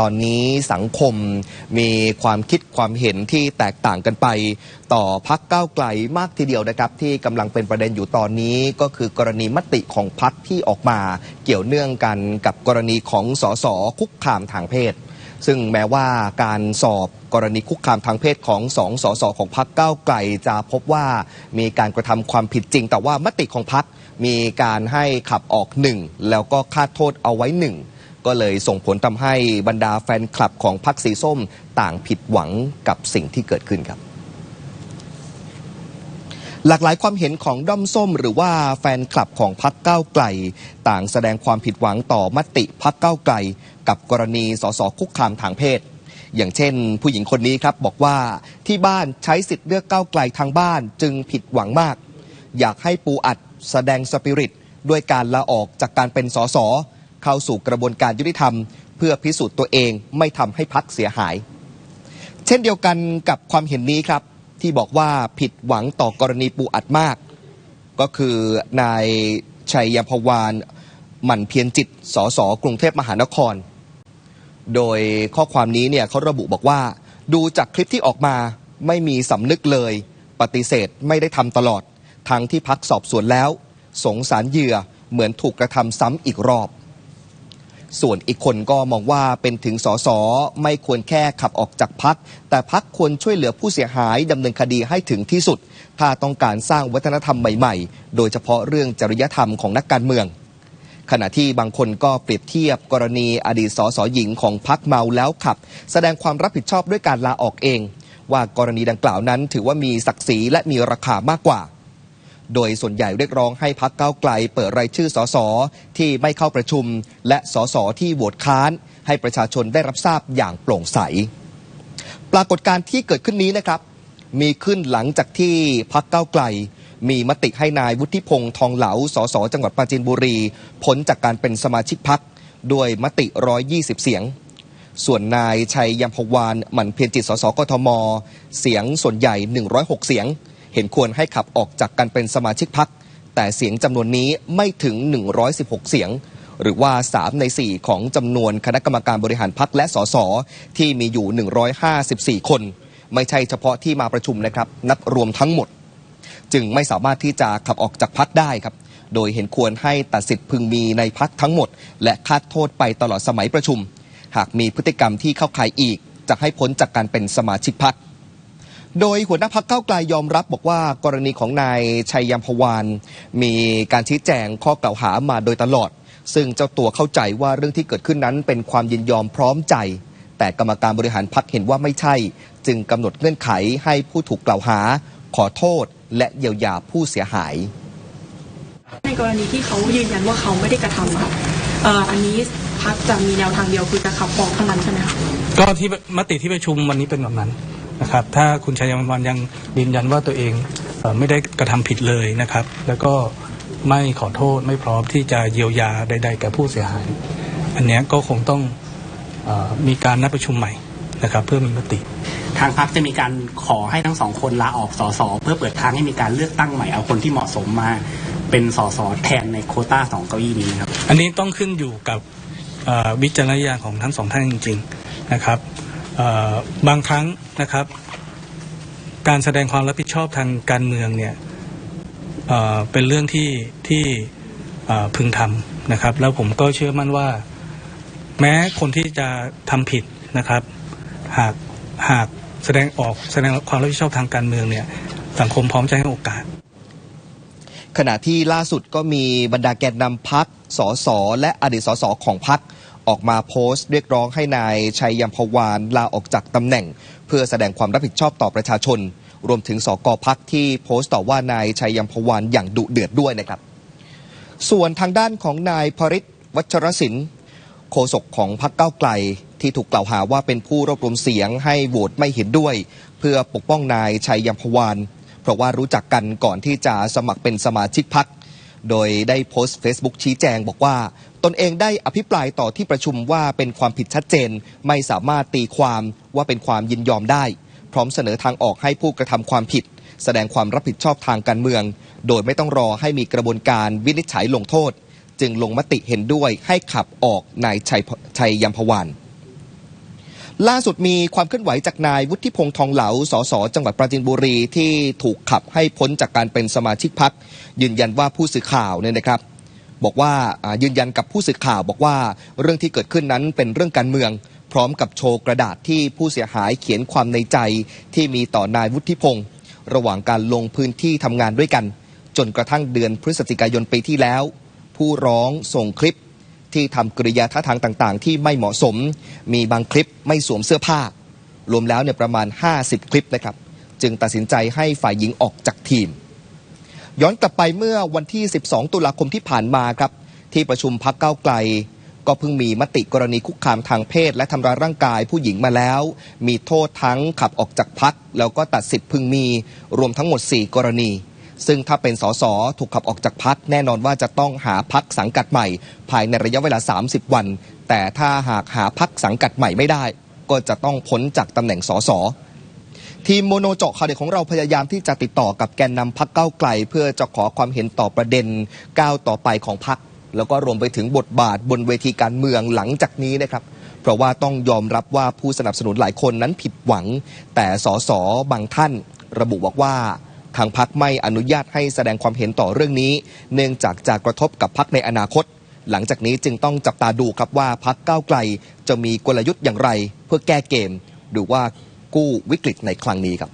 ตอนนี้สังคมมีความคิดความเห็นที่แตกต่างกันไป ต่อพักก้าวไกลมากทีเดียวนะครับ ที่กำลังเป็นประเด็นอยู่ตอนนี้ก็คือกรณีมติของพักที่ออกมา เกี่ยวเนื่องกันกับกรณีของสสคุกคามทางเพศ ซึ่งแม้ว่าการสอบกรณีคุกคามทางเพศของสองสสของพรรคก้าไกลจะพบว่ามีการกระทำความผิดจริง แต่ว่ามติของพรรคมีการให้ขับออกหนึ่งแล้วก็คาดโทษเอาไว้หนึ่ง ก็เลยส่งผลทำให้บรรดาแฟนคลับของพรรคสีส้มต่างผิดหวังกับสิ่งที่เกิดขึ้นครับ หลากหลายความเห็นของด้อมส้ม หรือว่าแฟนคลับของพักเก้าวไกล ต่างแสดงความผิดหวังต่อมติพักเก้าวไกล กับกรณีสสคุกคามทางเพศอย่างเช่น ผู้หญิงคนนี้ครับบอกว่าที่บ้านใช้สิทธิ์เลือกก้าวไกลทางบ้านจึงผิดหวังมาก อยากให้ปูอัดแสดงสปิริต ด้วยการลาออกจากการเป็นสส เข้าสู่กระบวนการยุติธรรม เพื่อพิสูจน์ตัวเองไม่ทำให้พักเสียหาย เช่นเดียวกันกับความเห็นนี้ครับ ที่บอกว่าผิดหวังต่อกรณีปูอัดมาก ก็คือนายชัยยพวานหมั่นเพียรจิตสสกรุงเทพมหานคร โดยข้อความนี้เนี่ยเขาระบุบอกว่า ดูจากคลิปที่ออกมาไม่มีสำนึกเลย ปฏิเสธไม่ได้ทำตลอด ทั้งที่พักสอบสวนแล้ว สงสารเหยื่อเหมือนถูกกระทำซ้ำอีกรอบ ส่วนอีกคนก็มองว่าเป็นถึงสสไม่ควรแค่ขับออกจากพัก แต่พักควรช่วยเหลือผู้เสียหายดำเนินคดีให้ถึงที่สุด ถ้าต้องการสร้างวัฒนธรรมใหม่ๆ โดยเฉพาะเรื่องจริยธรรมของนักการเมือง ขณะที่บางคนก็เปรียบเทียบกรณีอดีตสสหญิงของพักเมาแล้วขับ แสดงความรับผิดชอบด้วยการลาออกเอง ว่ากรณีดังกล่าวนั้นถือว่ามีศักดิ์ศรีและมีราคามากกว่า โดยส่วนใหญ่เรียกร้องให้พักเก้าวไกล เปิดรายชื่อสสที่ไม่เข้าประชุม และสสที่โหวตค้าน ให้ประชาชนได้รับทราบอย่างโปร่งใส ปรากฏการณ์ที่เกิดขึ้นนี้นะครับ มีขึ้นหลังจากที่พักเก้าวไกล มีมติให้นายวุฒิพงษ์ทองเหลาสสจังหวัดปราจีนบุรีพ้นจากการเป็นสมาชิกพักด้วยมติ 120 เสียงส่วนนายชัยยมพวานหมั่นเพียรจิตสสกทม เสียงส่วนใหญ่ 106 เสียง เห็นควรให้ขับออกจากการเป็นสมาชิกพัก แต่เสียงจำนวนนี้ไม่ถึง 116 เสียง หรือว่า 3 ใน 4 ของจำนวนคณะกรรมการบริหารพักและสสที่มีอยู่ 154 คน ไม่ใช่เฉพาะที่มาประชุมนะครับ นับรวมทั้งหมด จึงไม่สามารถที่จะขับออกจากพักได้ครับ โดยเห็นควรให้ตัดสิทธิ์พึงมีในพักทั้งหมด และคาดโทษไปตลอดสมัยประชุม หากมีพฤติกรรมที่เข้าข่ายอีก จะให้พ้นจากการเป็นสมาชิกพัก โดยหัวหน้าพักเก้าวไกลยอมรับบอกว่ากรณีของนายชัยยามพวานมีการชี้แจงข้อกล่าวหามาโดยตลอด ซึ่งเจ้าตัวเข้าใจว่าเรื่องที่เกิดขึ้นนั้นเป็นความยินยอมพร้อมใจ แต่กรรมการบริหารพักเห็นว่าไม่ใช่ จึงกำหนดเงื่อนไขให้ผู้ถูกกล่าวหา ขอโทษ และเยียวยาผู้เสียหาย ในกรณีที่เขายืนยันว่าเขาไม่ได้กระทำอะค่ะเอ่ออันนี้พักจะมีแนวทางเดียวคือจะขับฟ้องเท่านั้นใช่ไหมคะก็ที่มติที่ประชุมวันนี้เป็นแบบนั้น นะครับถ้าคุณชัยวันยังยืนยันว่าตัวเองเอ่อไม่ได้กระทำผิดเลยนะครับ แล้วก็ไม่ขอโทษไม่พร้อมที่จะเยียวยาใด ๆ แก่ผู้เสียหาย อันเนี้ยก็คงต้องเออมีการนัดประชุมใหม่นะครับ เพื่อมีมติ ทางพรรคจะมีการขอให้ทั้งสองคนลาออกสสเพื่อเปิดทางให้มีการเลือกตั้งใหม่เอาคนที่เหมาะสมมาเป็นสสแทนในโควต้าสองเก้าอี้นี้ครับ อันนี้ต้องขึ้นอยู่กับเอ่อวิจารณญาณของทั้งสองท่านจริง ๆ นะครับเอ่อ บางครั้งนะครับ การแสดงความรับผิดชอบทางการเมืองเนี่ยเเป็นเรื่องที่ที่พึงทำนะครับ แล้วผมก็เชื่อมั่นว่า แม้คนที่จะทำผิดนะครับ หากหากแสดงออกแสดงความรับผิดชอบทางการเมืองเนี่ยสังคมพร้อมจะให้โอกาส ขณะที่ล่าสุดก็มีบรรดาแกนนำพักสสและอดีตสสของพัก ออกมาโพสต์ เรียกร้องให้นายชัยยมพวานลาออกจากตำแหน่ง เพื่อแสดงความรับผิดชอบต่อประชาชน รวมถึงสกพักที่โพสต์ต่อว่านายชัยยมพวานอย่างดุเดือดด้วยนะครับ ส่วนทางด้านของนายพริตวัชรศิลป์โฆษกของพรรคก้าวไกลที่ถูกกล่าวหาว่าเป็นผู้รวบรวมเสียงให้โหวตไม่เห็นด้วย เพื่อปกป้องนายชัยยมพวาน เพราะว่ารู้จักกันก่อนที่จะสมัครเป็นสมาชิกพรรค โดยได้โพสต์ Facebook ชี้แจงบอกว่า ตนเองได้อภิปรายต่อที่ประชุมว่าเป็นความผิดชัดเจน ไม่สามารถตีความว่าเป็นความยินยอมได้ พร้อมเสนอทางออกให้ผู้กระทำความผิด แสดงความรับผิดชอบทางการเมือง โดยไม่ต้องรอให้มีกระบวนการวินิจฉัยลงโทษ จึงลงมติเห็นด้วยให้ขับออกนายชัยชัยยมพวาน ล่าสุดมีความเคลื่อนไหวจากนายวุฒิพงษ์ทองเหลา สส จังหวัดปราจีนบุรีที่ถูกขับให้พ้นจากการเป็นสมาชิกพัก ยืนยันว่าผู้สื่อข่าวเนี่ยนะครับ บอกว่ายืนยันกับผู้สื่อข่าว บอกว่าเรื่องที่เกิดขึ้นนั้นเป็นเรื่องการเมือง พร้อมกับโชว์กระดาษที่ผู้เสียหายเขียนความในใจที่มีต่อนายวุฒิพงษ์ระหว่างการลงพื้นที่ทำงานด้วยกัน จนกระทั่งเดือนพฤศจิกายนปีที่แล้ว ผู้ร้องส่งคลิป ที่ทำกริยาท่าทางต่าง ๆ ที่ไม่เหมาะสม มีบางคลิปไม่สวมเสื้อผ้า รวมแล้วเนี่ยประมาณ 50 คลิปนะครับ จึงตัดสินใจให้ฝ่ายหญิงออกจากทีม ย้อนกลับไปเมื่อวันที่ 12 ตุลาคมที่ผ่านมาครับ ที่ประชุมพักเก้าไกล ก็เพิ่งมีมติกรณีคุกคามทางเพศ และทำร้ายร่างกายผู้หญิงมาแล้ว มีโทษทั้งขับออกจากพักแล้วก็ตัดสิทธิ์พึงมี รวมทั้งหมด 4 กรณี ซึ่งถ้าเป็นสสถูกขับออกจากพักแน่นอนว่าจะต้องหาพักสังกัดใหม่ ภายในระยะเวลา 30 วัน แต่ถ้าหากหาพักสังกัดใหม่ไม่ได้ ก็จะต้องพ้นจากตำแหน่งสสทีมโมโนเจาะข่าวเด็กของเราพยายามที่จะติดต่อกับแกนนำพักเก้าไกล เพื่อจะขอความเห็นต่อประเด็นก้าวต่อไปของพักแล้วก็รวมไปถึงบทบาทบนเวทีการเมืองหลังจากนี้นะครับ เพราะว่าต้องยอมรับว่าผู้สนับสนุนหลายคนนั้นผิดหวัง แต่สสบางท่านระบุบอกว่า ทางพักไม่อนุญาตให้แสดงความเห็นต่อเรื่องนี้ เนื่องจากจะกระทบกับพักในอนาคต หลังจากนี้จึงต้องจับตาดูครับว่าพักก้าวไกลจะมีกลยุทธ์อย่างไร เพื่อแก้เกม หรือว่ากู้วิกฤตในครั้งนี้ครับ